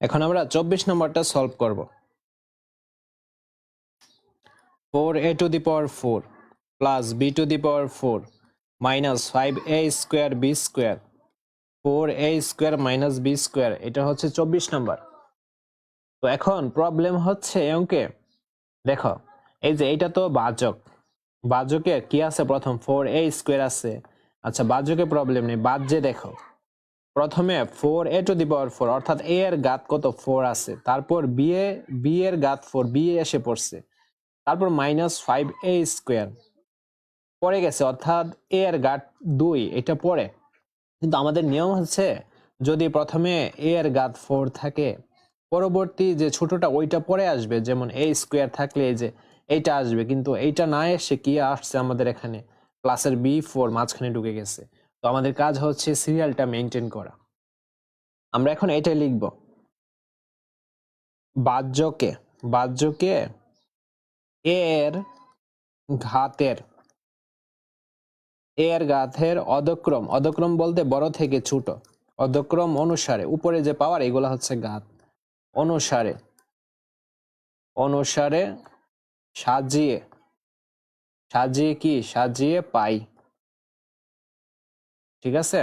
এখন আমরা চব্বিশ নম্বরটা সলভ করব। Four A to the power four plus B to the power four minus five A square B square four A square minus B square এটা হচ্ছে চব্বিশ নম্বর। তো এখন প্রবলেম হচ্ছে, অঙ্কে দেখো, এই যে এইটা তো বাজক বাজকে কি আছে প্রথম? ফোর এ স্কোয়ার আছে। আচ্ছা বাজকে প্রবলেম নেই। বাজ্যে দেখো। প্রথমে four A to the power four অর্থাৎ এ এর গাত কত? ফোর আছে। তারপর বি এ বি এর গাত ফোর বি এসে পড়ছে। তারপর মাইনাস ফাইভ এ স্কোয়ার পড়ে গেছে, অর্থাৎ এ এর গাত দুই, এটা পড়ে। কিন্তু আমাদের নিয়ম হচ্ছে, যদি প্রথমে এ এর গাত ফোর থাকে, পরবর্তী যে ছোটটা, ওইটা পরে আসবে। যেমন এ স্কোয়ার থাকলে এই যে, এইটা আসবে। কিন্তু এইটা না এসে কি আসছে আমাদের এখানে? প্লাসের বি ফোর মাঝখানে ঢুকে গেছে। তো আমাদের কাজ হচ্ছে সিরিয়ালটা মেনটেন করা। আমরা এখন এটাই লিখব। বাহ্যকে বাহ্যকে এর ঘাতের এর ঘাতের অধক্রম অদক্রম বলতে বড় থেকে ছোট, অধক্রম অনুসারে, উপরে যে পাওয়ার এগুলো হচ্ছে ঘাত, অনুসারে অনুসারে সাজিয়ে সাজিয়ে কি? সাজিয়ে পাই। ঠিক আছে?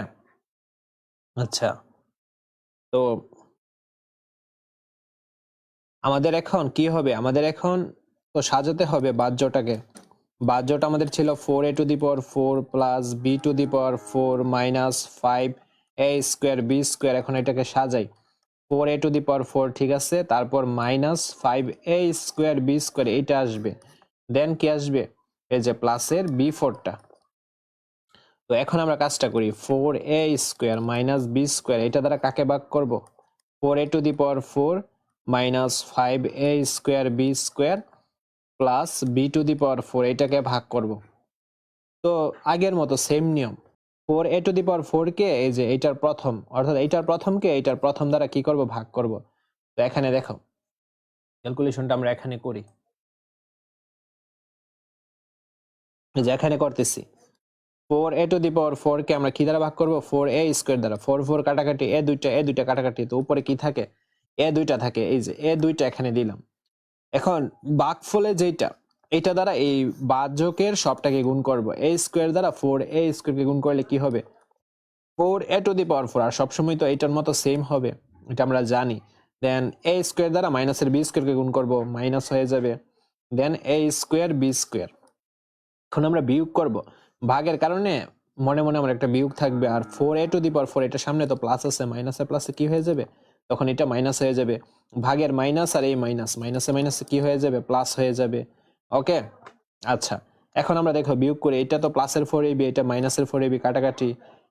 আচ্ছা। তো আমাদের এখন কি হবে? আমাদের এখন তো সাজাতে হবে বাহ্যটাকে। বাহ্যটা আমাদের ছিল four A to the power four plus B to the power four minus five A square B square এখন এটাকে সাজাই। Four A to the power four ঠিক আছে? তারপর minus five A square B square এইটা আসবে। দেন কি আসবে? এই যে প্লাসের বি ফোরটা তো এখন আমরা কাজটা করি four A square minus B square এটা দ্বারা কাকে ভাগ করব? Four A to the power four minus five A square B square plus B to the power four এটাকে ভাগ করব। তো আগের মতো সেম নিয়ম। Four A to the power four কে এই যে এইটার প্রথম, অর্থাৎ এইটার প্রথমকে এইটার প্রথম দ্বারা কি করব? ভাগ করব। তো এখানে দেখো ক্যালকুলেশনটা আমরা এখানে করি। যে এখানে করতেছি। Four A to the power four কে আমরা কি দ্বারা ভাগ করব? ফোর এ স্কোয়ার দ্বারা। ফোর ফোর কাটাকাটি, এ দুইটা এ দুইটা কাটাকাটি। তো উপরে কি থাকে? এ দুইটা থাকে। এই যে, এ দুইটা এখানে দিলাম। এখন বাঘ বাঘফলে যেটা এটা দ্বারা এই বাহ্যকের সবটাকে গুণ করব। এ স্কোয়ার দ্বারা ফোর এ স্কোয়ারকে গুণ করলে কি হবে? Four A to the power four. আর সবসময় তো এটার মতো সেম হবে। এটা আমরা জানি। দেন এ স্কোয়ার দ্বারা মাইনাসের বি স্কোয়ারকে গুণ করব। মাইনাস হয়ে যাবে। Then A square B square. এখন আমরা বিয়োগ করব। ভাগের কারণে মনে মনে আমার একটা বিয়োগ থাকবে। আর four A to the power four এটা সামনে তো প্লাস আছে মাইনাসে প্লাসে কি হয়ে যাবে? তখন এটা মাইনাস হয়ে যাবে। ভাগের মাইনাস আর এই মাইনাস মাইনাসে মাইনাসে কি হয়ে যাবে? প্লাস হয়ে যাবে। ওকে আচ্ছা এখন আমরা দেখো বিয়োগ করে এটা তো প্লাসের ফোর এবি এটা মাইনাসের ফোর এবি কাটাকাটি।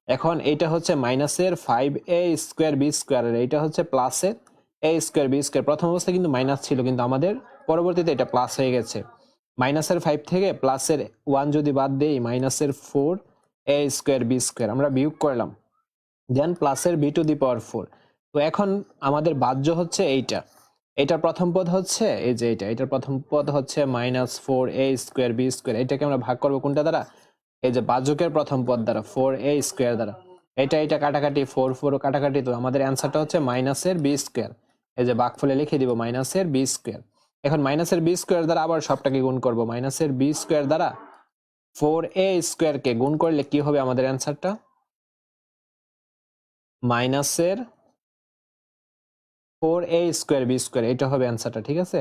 এখন এটা হচ্ছে মাইনাসের five A square B square এটা হচ্ছে প্লাসের এ স্কোয়ার বি স্কোয়ার প্রথম অবস্থায় কিন্তু মাইনাস ছিল, কিন্তু আমাদের পরবর্তীতে এটা প্লাস হয়ে গেছে। মাইনাসের ফাইভ থেকে প্লাসের ওয়ান যদি বাদ দেই, মাইনাসের four A square B square আমরা বিয়োগ করলাম। দেন প্লাসের B to the power four তো এখন আমাদের বাহ্য হচ্ছে এইটা। এটার প্রথম পদ হচ্ছে এই যে এটা এটার প্রথম পদ হচ্ছে minus four A square B square এটাকে আমরা ভাগ করব কোনটা দ্বারা? এই যে বাহ্যকের প্রথম পদ দ্বারা ফোর এ স্কোয়ার দ্বারা। এটা এটা কাটাকাটি ফোর ফোর কাটাকাটি। তো আমাদের অ্যান্সারটা হচ্ছে মাইনাসের বি স্কোয়ার এই যে বাঘ বাঘফলে লিখে দিব মাইনাসের বি স্কোয়ার এখন মাইনাসের বি স্কোয়ার দ্বারা আবার সবটাকে গুণ করব। মাইনাসের বি স্কোয়ার দ্বারা ফোর এ স্কোয়ারকে গুণ করলে কি হবে আমাদের অ্যান্সারটা মাইনাসের four A square B square এটা হবে অ্যান্সারটা ঠিক আছে?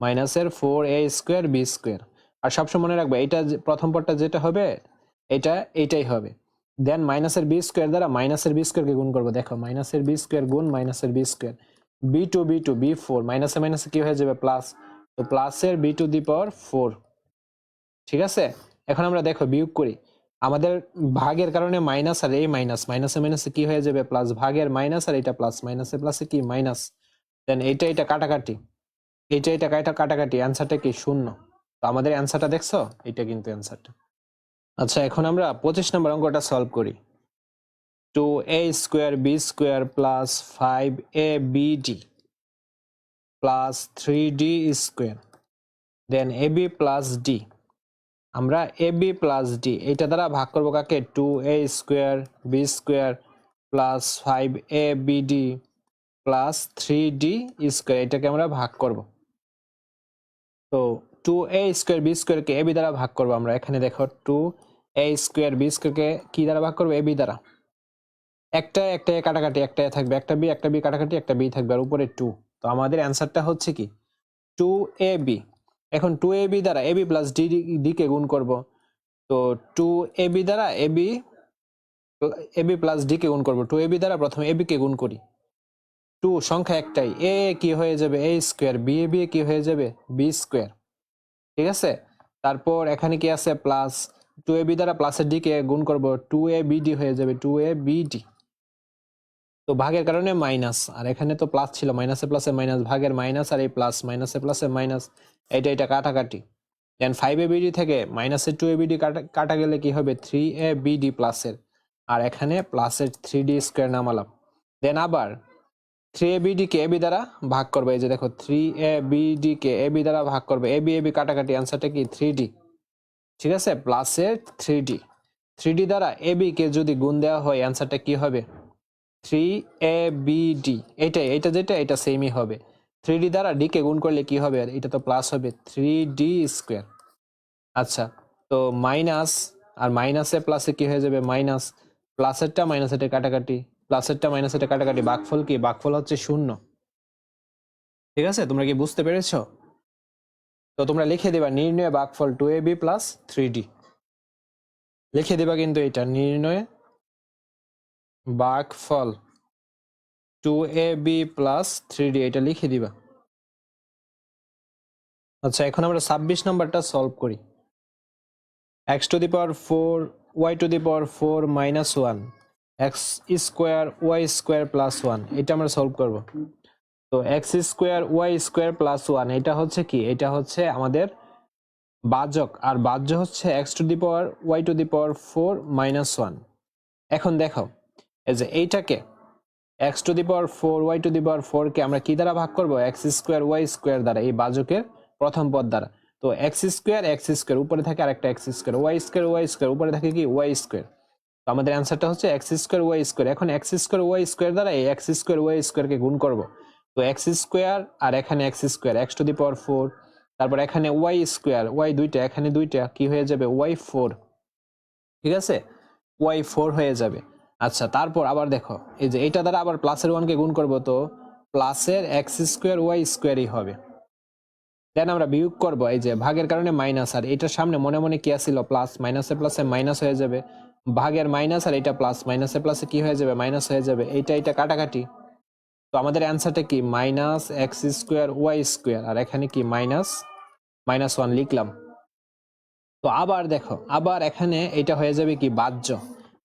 মাইনাসের four A square B square আর সবসময় মনে রাখবে এটা প্রথম পদটা যেটা হবে, এটা, এইটাই হবে। দেন মাইনাসের বি স্কোয়ার দ্বারা মাইনাসের বি স্কোয়ারকে গুণ করব। দেখো মাইনাসের বি স্কোয়ার গুণ মাইনাসের B square B to B to B four মাইনাসে মাইনাসে কি হয়ে যাবে? প্লাস তো প্লাসের B to the power four ঠিক আছে? এখন আমরা দেখো, বিয়োগ করি। আমাদের ভাগের কারণে মাইনাস আর এই মাইনাস মাইনাসে মাইনাসে কি হয়ে যাবে? প্লাস ভাগের মাইনাস আর এটা প্লাস মাইনাসে প্লাসে কি? মাইনাস দেন এইটা এটা কাটাকাটি। এইটা এটা কাটা, কাটাকাটি। অ্যান্সারটা কি? শূন্য। তো আমাদের অ্যান্সারটা দেখছ? এটা কিন্তু অ্যান্সারটা আচ্ছা এখন আমরা পঁচিশ নম্বর অঙ্কটা সলভ করি। Two A square B square plus five A B D plus three D square then A B D আমরা এ বি প্লাস ডি এটা দ্বারা ভাগ করব কাকে? Two A square B square plus five A B D plus D এটাকে আমরা ভাগ করব। তো টু এ স্কোয়ার বি স্কোয়ারকে এ বি দ্বারা ভাগ করব আমরা। এখানে দেখো টু এ স্কোয়ার বি স্কোয়ারকে কি দ্বারা ভাগ করব? এ বি দ্বারা। একটা একটা কাটাকাটি, একটা থাকবে, একটা বি একটা বি কাটাকাটি, একটা বি থাকবে, আর উপরে টু তো আমাদের অ্যান্সারটা হচ্ছে কি? টু এ বি এখন টু এ বি দ্বারা A B plus D D কে গুণ করব। তো টু এ বি দ্বারা A B A B plus D কে গুণ করব। টু এ বি দ্বারা প্রথমে এ বি কে গুণ করি। টু সংখ্যা একটাই। এ কি হয়ে যাবে? A square B A B কি হয়ে যাবে? বি স্কোয়ার ঠিক আছে? তারপর এখানে কি আছে? প্লাস টু এ বি দ্বারা প্লাসের ডি কে গুণ করব। টু এ বি ডি হয়ে যাবে। টু এ বি ডি তো ভাগের কারণে মাইনাস আর এখানে তো প্লাস ছিল মাইনাসে প্লাসে মাইনাস ভাগের মাইনাস আর এই প্লাস মাইনাসে প্লাসে মাইনাস এটা এটা কাটাকাটি। দেন ফাইভ এ বিডি থেকে মাইনাসের টু এ বিডি কাটা কাটা গেলে কি হবে? থ্রি এ বিডি প্লাসের আর এখানে প্লাসের থ্রি ডি স্কোয়ার নামালাম। দেন আবার থ্রি এ বিডি কে এবি দ্বারা ভাগ করবে। এই যে দেখো থ্রি এ বিডি কে এবি দ্বারা ভাগ করবে। এবি এবি কাটাকাটি অ্যান্সারটা কি? থ্রি ডি ঠিক আছে? প্লাসের থ্রি ডি থ্রি ডি দ্বারা এবি কে যদি গুণ দেওয়া হয় অ্যান্সারটা কি হবে? থ্রি এ বি ডি এটাই এটা যেটা, এটা সেমই হবে। থ্রি ডি দ্বারা ডি কে গুণ করলে কি হবে? এটা তো প্লাস হবে। থ্রি ডি স্কোয়ার আচ্ছা তো মাইনাস আর মাইনাসে প্লাসে কি হয়ে যাবে? মাইনাস প্লাসেরটা মাইনাসের কাটাকাটি। প্লাসেরটা মাইনাসের কাটাকাটি। বাঘফল কি? বাঘফল হচ্ছে শূন্য। ঠিক আছে? তোমরা কি বুঝতে পেরেছ? তো তোমরা লিখে দিবা, নির্ণয় বাঘফল two A B plus three D লিখে দিবা কিন্তু এটা, নির্ণয় বাঘফল two A B plus three D এটা লিখে দিবা। আচ্ছা এখন আমরা ছাব্বিশ নাম্বারটা সলভ করি। X to the power four Y to the power four minus one X square Y square plus one এটা আমরা সলভ করব। তো X square Y square plus one এটা হচ্ছে কি? এটা হচ্ছে আমাদের বাজক, আর বাহ্য হচ্ছে X to the power Y to the power four minus one এখন দেখো এই যে এইটাকে X to the power four Y to the power four কে আমরা কি দ্বারা ভাগ করব? এক্স স্কোয়ার ওয়াই স্কোয়ার দ্বারা, এই বাজকের প্রথম পদ দ্বারা। তো এক্স স্কোয়ার এক্স স্কোয়ার উপরে থাকে আরেকটা X square Y square Y square উপরে থাকে কি? ওয়াই স্কোয়ার তো আমাদের অ্যান্সারটা হচ্ছে এক্স স্কোয়ার ওয়াই স্কোয়ার এখন এক্স স্কোয়ার ওয়াই স্কোয়ার দ্বারা এই এক্স স্কোয়ার ওয়াই স্কোয়ারকে গুণ করব। তো এক্স স্কোয়ার আর এখানে X square X to the power four তারপর এখানে ওয়াই স্কোয়ার ওয়াই দুইটা, এখানে দুইটা, কি হয়ে যাবে? ওয়াই ফোর ঠিক আছে? ওয়াই ফোর হয়ে যাবে। আচ্ছা তারপর আবার দেখো, এই যে এটা দ্বারা আবার প্লাসের ওয়ানকে গুণ করব তো প্লাসের এক্স স্কোয়ার ওয়াই স্কোয়ারই হবে। দেন আমরা বিয়োগ করব, এই যে ভাগের কারণে মাইনাস আর এটার সামনে মনে মনে কি আসছিল প্লাস মাইনাসে প্লাসে মাইনাস হয়ে যাবে। ভাগের মাইনাস আর এটা প্লাস মাইনাসে প্লাসে কি হয়ে যাবে? মাইনাস হয়ে যাবে। এইটা এটা কাটাকাটি। তো আমাদের অ্যান্সারটা কি? Minus X square Y square আর এখানে কি মাইনাস মাইনাস ওয়ান লিখলাম। তো আবার দেখো, আবার এখানে এটা হয়ে যাবে কি? বাহ্য।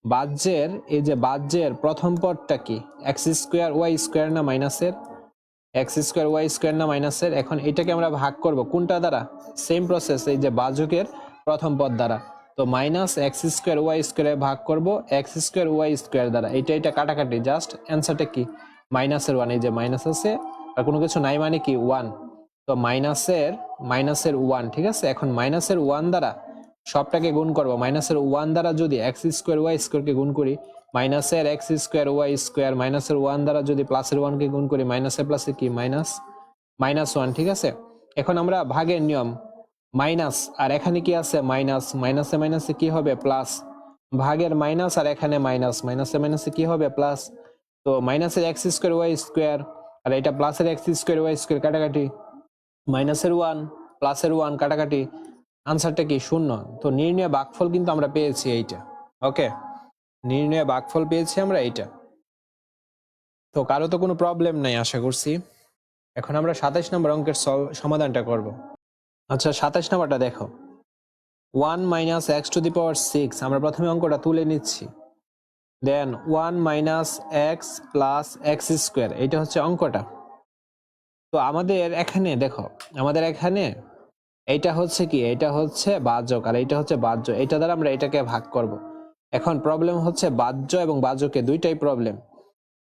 বাহ্যের, এই যে বাহ্যের প্রথম পদটা কি? এক্স স্কোয়ার ওয়াই স্কোয়ার না মাইনাসের? এক্স স্কোয়ার ওয়াই স্কোয়ার না মাইনাসের? এখন এটাকে আমরা ভাগ করব কোনটা দ্বারা? সেম প্রসেস এই যে বাজকের প্রথম পদ দ্বারা। তো মাইনাস এক্স স্কোয়ার ওয়াই স্কোয়ারে ভাগ করব এক্স স্কোয়ার ওয়াই স্কোয়ার দ্বারা। এটা এটা কাটাকাটি, জাস্ট অ্যান্সারটা কি? মাইনাসের ওয়ান এই যে মাইনাস আছে, আর কোনো কিছু নাই মানে কি? ওয়ান তো মাইনাসের মাইনাসের ওয়ান ঠিক আছে? এখন মাইনাসের ওয়ান দ্বারা সবটাকে গুণ করব। মাইনাসের ওয়ান দ্বারা যদি এক্স স্কোয়ার ওয়াই স্কোয়ারকে গুণ করি, মাইনাসের এক্স স্কোয়ার ওয়াই স্কোয়ার মাইনাসের ওয়ান দ্বারা যদি প্লাসের ওয়ানকে গুণ করি, মাইনাসের প্লাসে কি? মাইনাস মাইনাস ওয়ান ঠিক আছে? এখন আমরা ভাগের নিয়ম মাইনাস আর এখানে কি আছে? মাইনাস মাইনাসে মাইনাসে কি হবে? প্লাস ভাগের মাইনাস আর এখানে মাইনাস মাইনাসে মাইনাসে কি হবে? প্লাস তো মাইনাসের এক্স স্কোয়ার ওয়াই স্কোয়ার আর এটা প্লাসের এক্স স্কোয়ার ওয়াই স্কোয়ার কাটাকাটি। মাইনাসের ওয়ান প্লাসের ওয়ান কাটাকাটি। আনসারটা কি শূন্য? তো নির্ণয় বাকফল কিন্তু আমরা পেয়েছি এইটা। ওকে নির্ণয় বাকফল পেয়েছি আমরা এইটা। তো কারও তো কোনো প্রবলেম নাই, আশা করছি। এখন আমরা সাতাইশ নম্বর অঙ্কের সমাধানটা করব। আচ্ছা সাতাইশ নম্বরটা দেখো। One minus X to the power six আমরা প্রথমে অঙ্কটা তুলে নিচ্ছি। Then one minus X plus X square এটা হচ্ছে অঙ্কটা। তো আমাদের এখানে, দেখো, আমাদের এখানে এইটা হচ্ছে কি? এটা হচ্ছে বাহ্যক আর এটা হচ্ছে বাহ্য। এটা দ্বারা আমরা এটাকে ভাগ করব। এখন প্রবলেম হচ্ছে বাহ্য এবং বাহ্যকে দুইটাই প্রবলেম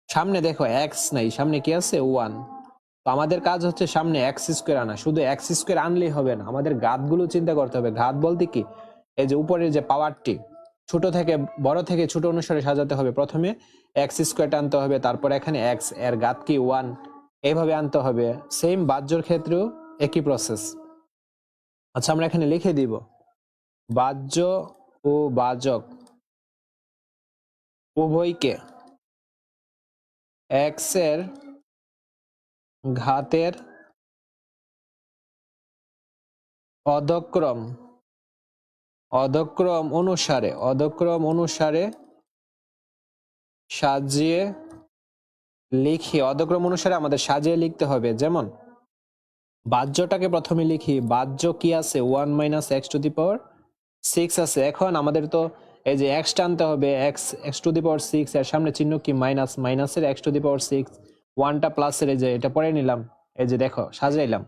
সামনে দেখো এক্স নাই, সামনে কি আছে? ওয়ান তো আমাদের কাজ হচ্ছে সামনে এক্স স্কোয়ার আনা। শুধু এক্স স্কোয়ার আনলেই হবে না, আমাদের ঘাতগুলো চিন্তা করতে হবে। ঘাত বলতে কি? এই যে উপরের যে পাওয়ারটি ছোট থেকে বড় থেকে ছোট অনুসারে সাজাতে হবে। প্রথমে এক্স স্কোয়ারটা আনতে হবে, তারপর এখানে এক্সের গাত কি? ওয়ান এইভাবে আনতে হবে। সেম বাহ্যর ক্ষেত্রেও একই প্রসেস আচ্ছা আমরা এখানে লিখে দিব বাহ্য ও বাজক উভয়কে এক্সের ঘাতের অধক্রম অধক্রম অনুসারে অধক্রম অনুসারে সাজিয়ে লিখি, অধক্রম অনুসারে আমাদের সাজিয়ে লিখতে হবে, যেমন বাহ্যটাকে প্রথমে লিখি, বাহ্য কি আছে? One minus X to the power six আছে। এখন আমাদের তো এই যে এক্স টানতে হবে, X X to the power six, এর সামনে চিহ্ন কি? মাইনাস, মাইনাসের X to the power six, ওয়ানটা প্লাসের এই যে এটা পরে নিলাম, এই যে দেখো, সাজাইলাম।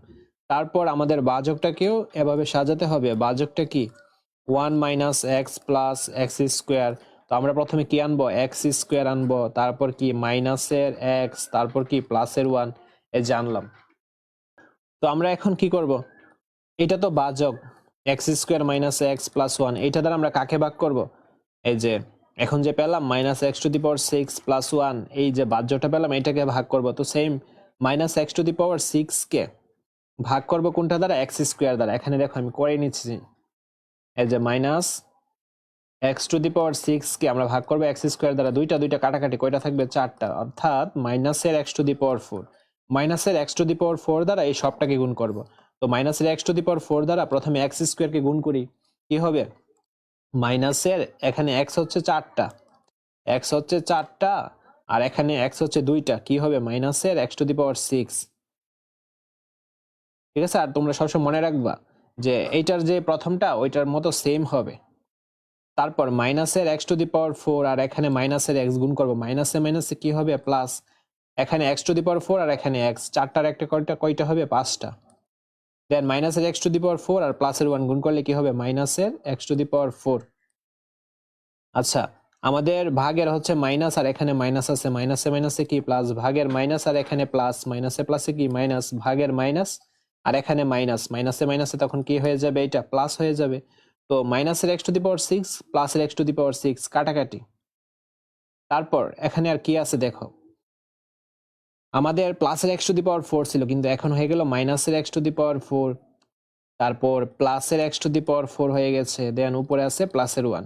তারপর আমাদের বাজকটাকেও এভাবে সাজাতে হবে বাজকটা কি? One minus X plus X square. তো আমরা প্রথমে কি আনব? এক্স স্কোয়ার আনব, তারপর কি? মাইনাসের এক্স, তারপর কি? প্লাসের ওয়ান এ জানলাম তো আমরা এখন কি করব? এটা তো বাজক। X square minus X plus one এইটা দ্বারা আমরা কাকে ভাগ করব? এই যে, এখন যে পেলাম minus X to the power six plus one এই যে বাহ্যটা পেলাম, এটাকে ভাগ করব। তো same minus X to the power six কে ভাগ করব কোনটা দ্বারা? এক্স স্কোয়ার দ্বারা। এখানে দেখো, আমি করে নিচ্ছি। এই যে minus X to the power six কে আমরা ভাগ করব এক্স স্কোয়ার দ্বারা। দুইটা দুইটা কাটাকাটি, কয়টা থাকবে? চারটা। অর্থাৎ মাইনাসের X to the power four মাইনাসের X to the power four দ্বারা এই সবটাকে গুণ করব। তো মাইনাসের X to the power four দ্বারা প্রথমে এক্স স্কোয়ারকে গুণ করি, কি হবে? মাইনাসের এখানে এক্স হচ্ছে চারটা এক্স হচ্ছে চারটা, আর এখানে এক্স হচ্ছে দুইটা, কি হবে? মাইনাসের X to the power six ঠিক আছে? আর তোমরা সবসময় মনে রাখবা যে এইটার যে প্রথমটা, ওইটার মতো সেম হবে। তারপর মাইনাসের X to the power four আর এখানে মাইনাসের এক্স গুণ করব। মাইনাসে মাইনাসে কি হবে? প্লাস এখানে X to the power four আর এখানে এক্স চারটার একটা কয়টা কয়টা হবে? পাঁচটা। দেন মাইনাসের X to the power four আর প্লাসের ওয়ান গুণ করলে কি হবে? মাইনাসের X to the power four আচ্ছা আমাদের ভাগের হচ্ছে মাইনাস আর এখানে মাইনাস আছে। মাইনাসে মাইনাসে কি? প্লাস ভাগের মাইনাস আর এখানে প্লাস মাইনাসে প্লাসে কি? মাইনাস ভাগের মাইনাস আর এখানে মাইনাস মাইনাসে মাইনাসে তখন কি হয়ে যাবে? এটা প্লাস হয়ে যাবে। তো মাইনাসের X to the power six প্লাসের X to the power six কাটাকাটি। তারপর এখানে আর কি আছে? দেখো। আমাদের প্লাসের X to the power four ছিল, কিন্তু এখন হয়ে গেল মাইনাসের X to the power four তারপর প্লাসের X to the power four হয়ে গেছে দেন উপরে আছে প্লাসের ওয়ান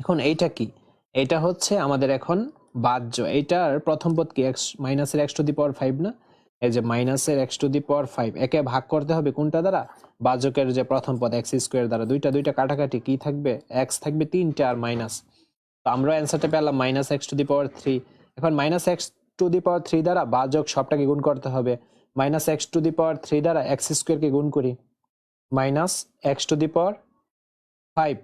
এখন এইটা কি? এটা হচ্ছে আমাদের এখন বাহ্য, এইটার প্রথম পদ কি? এক্স মাইনাসের X to the power five না? এই যে মাইনাসের X to the power five একে ভাগ করতে হবে কোনটা দ্বারা? বাজকের যে প্রথম পদ এক্স স্কোয়ার দ্বারা। দুইটা দুইটা কাটাকাটি কি থাকবে? এক্স থাকবে তিনটা আর মাইনাস তো আমরা অ্যান্সারটা পেলাম minus X to the power three এখন minus X to the power three দ্বারা বাজক সবটাকে গুণ করতে হবে। Minus X to the power three দ্বারা এক্স স্কোয়ারকে গুণ করি। Minus X to the power five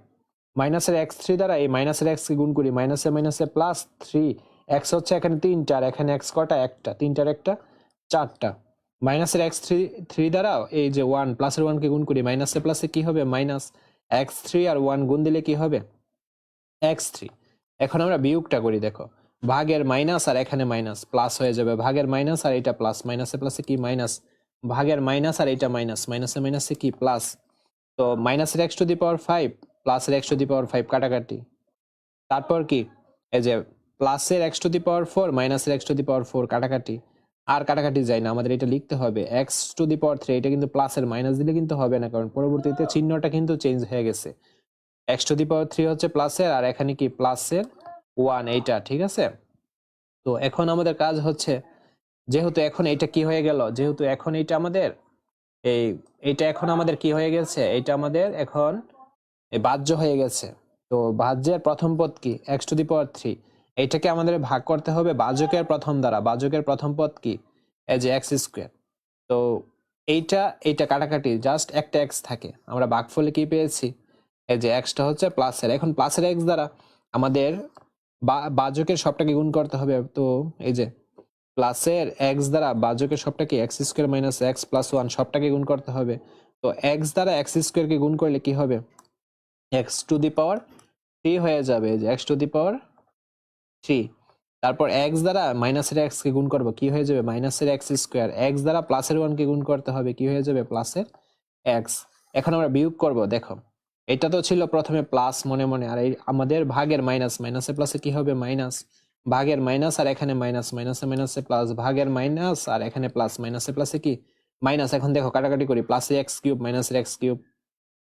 মাইনাসের এক্স থ্রি দ্বারা এই মাইনাসের এক্সকে গুণ করি। মাইনাসে মাইনাসে প্লাস থ্রি এক্স হচ্ছে এখানে তিনটা, আর এখানে এক্স কটা? একটা। তিনটার একটা, চারটা। মাইনাসের এক্স থ্রি থ্রি দ্বারা এই যে ওয়ান প্লাসের ওয়ানকে গুণ করি। মাইনাসে প্লাসে কি হবে? মাইনাস এক্স থ্রি আর ওয়ান গুণ দিলে কি হবে? এক্স থ্রি এখন আমরা বিয়োগটা করি, দেখো। ভাগের মাইনাস আর এখানে মাইনাস প্লাস হয়ে যাবে ভাগের মাইনাস আর এটা প্লাস মাইনাসে প্লাসে কি মাইনাস ভাগের মাইনাস আর এটা মাইনাস মাইনাসে মাইনাসে কি প্লাস তো মাইনাসের x to the power five প্লাসের x to the power five কাটাকাটি। তারপর কি? এই যে প্লাসের x to the power four মাইনাসের x to the power four কাটাকাটি। আর কাটাকাটি যায় না, আমাদের এটা লিখতে হবে। X to the power three এটা কিন্তু প্লাসের মাইনাস দিলে কিন্তু হবে না, কারণ পরবর্তীতে চিহ্নটা কিন্তু চেঞ্জ হয়ে গেছে। X to the power three হচ্ছে প্লাসের আর এখানে কি প্লাসের ওয়ান এইটা, ঠিক আছে? তো এখন আমাদের কাজ হচ্ছে, যেহেতু এখন এটা কি হয়ে গেল, যেহেতু এখন এটা আমাদের, এই এটা এখন আমাদের কি হয়ে গেছে? এটা আমাদের এখন বাহ্য হয়ে গেছে। তো বাহ্যের প্রথম পদ কি? X to the power three. এইটাকে আমাদের ভাগ করতে হবে বাজকের প্রথম দ্বারা। বাজকের প্রথম পদ কি? যে এক্স স্কোয়ার। তো এইটা এইটা কাটাকাটি, জাস্ট একটা এক্স থাকে। আমরা ভাগফলে কি পেয়েছি? এই যে এক্সটা হচ্ছে প্লাসের। এখন প্লাসের এক্স দ্বারা আমাদের বাজকের সবটাকে গুণ করতে হবে। তো এই যে, প্লাসের এক্স দ্বারা বাজকের সবটাকে x square minus x plus one সবটাকে গুণ করতে হবে। তো এক্স দ্বারা এক্স স্কোয়ারকে গুণ করলে কি হবে? X to the power three হয়ে যাবে। যে x to the power three তারপর এক্স দ্বারা মাইনাসের এক্সকে গুণ করব, কি হয়ে যাবে? মাইনাসের এক্স স্কোয়ার এক্স দ্বারা প্লাসের ওয়ানকে গুণ করতে হবে, কি হয়ে যাবে? প্লাসের এক্স এখন আমরা বিয়োগ করব, দেখো। এটা তো ছিল প্রথমে প্লাস মনে মনে। আর এই আমাদের ভাগের মাইনাস মাইনাসে প্লাসে কি হবে? মাইনাস ভাগের মাইনাস আর এখানে মাইনাস মাইনাসে মাইনাসে প্লাস ভাগের মাইনাস আর এখানে প্লাস মাইনাসে প্লাসে কি? মাইনাস এখন দেখো কাটাকাটি করি। প্লাসে এক্স কিউব মাইনাসের এক্স কিউব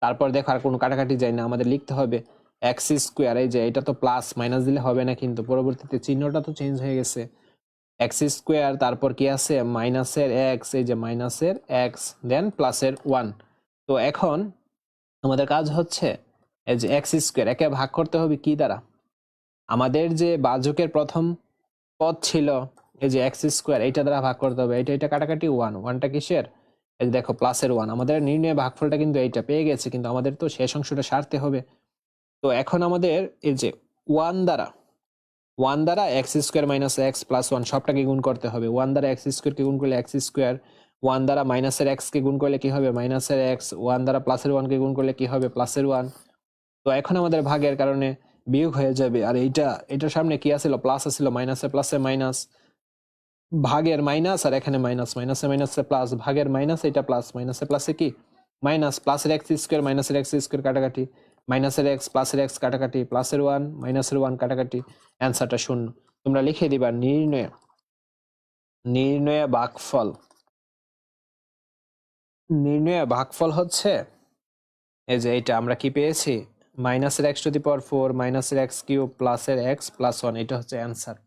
তারপর দেখো আর কোনো কাটাকাটি যায় না। আমাদের লিখতে হবে এক্স স্কোয়ার এই যে এটা তো প্লাস মাইনাস দিলে হবে না কিন্তু। পরবর্তীতে চিহ্নটা তো চেঞ্জ হয়ে গেছে। এক্স স্কোয়ার তারপর কি আছে? মাইনাসের এক্স এই যে মাইনাসের এক্স দেন প্লাসের ওয়ান তো এখন আমাদের কাজ হচ্ছে এই যে এক্স স্কোয়ার একে ভাগ করতে হবে কি দ্বারা? আমাদের যে বাজকের প্রথম পদ ছিল, এই যে এক্স স্কোয়ার এইটা দ্বারা ভাগ করতে হবে। এটা এটা কাটাকাটি ওয়ান ওয়ানটা কিসের? এই দেখো প্লাসের ওয়ান আমাদের নির্ণয় ভাগফলটা কিন্তু এইটা পেয়ে গেছে, কিন্তু আমাদের তো শেষ অংশটা সারতে হবে। তো এখন আমাদের এই যে ওয়ান দ্বারা ওয়ান দ্বারা x square minus x plus one সবটাকে গুণ করতে হবে। ওয়ান দ্বারা এক্স স্কোয়ারকে গুণ করলে এক্স স্কোয়ার ওয়ান দ্বারা মাইনাসের এক্স কে গুণ করলে কি হবে? মাইনাসের এক্স ওয়ান দ্বারা প্লাসের ওয়ানকে গুণ করলে কি হবে? প্লাসের ওয়ান তো এখন আমাদের ভাগের কারণে বিয়োগ হয়ে যাবে। আর এইটা এটার সামনে কি আছিল? প্লাস আছিল মাইনাসে প্লাসে মাইনাস ভাগের মাইনাস আর এখানে মাইনাস মাইনাসে মাইনাসে প্লাস ভাগের মাইনাস এটা প্লাস মাইনাসে প্লাসে কি? মাইনাস প্লাসের এক্স স্কোয়ার মাইনাসের এক্স স্কোয়ার কাটাকাটি। মাইনাসের এক্স প্লাসের এক্স কাটাকাটি প্লাসের ওয়ান মাইনাসের ওয়ান কাটাকাটি। অ্যান্সারটা শূন্য। তোমরা লিখে দিবা নির্ণয়। নির্ণয় ভাগফল নির্ণয় ভাগফল হচ্ছে? এই যে এটা আমরা কি পেয়েছি? মাইনাসের x to the power four, মাইনাসের এক্স কিউব, প্লাসের এক্স, প্লাস ওয়ান, এটা হচ্ছে অ্যান্সার।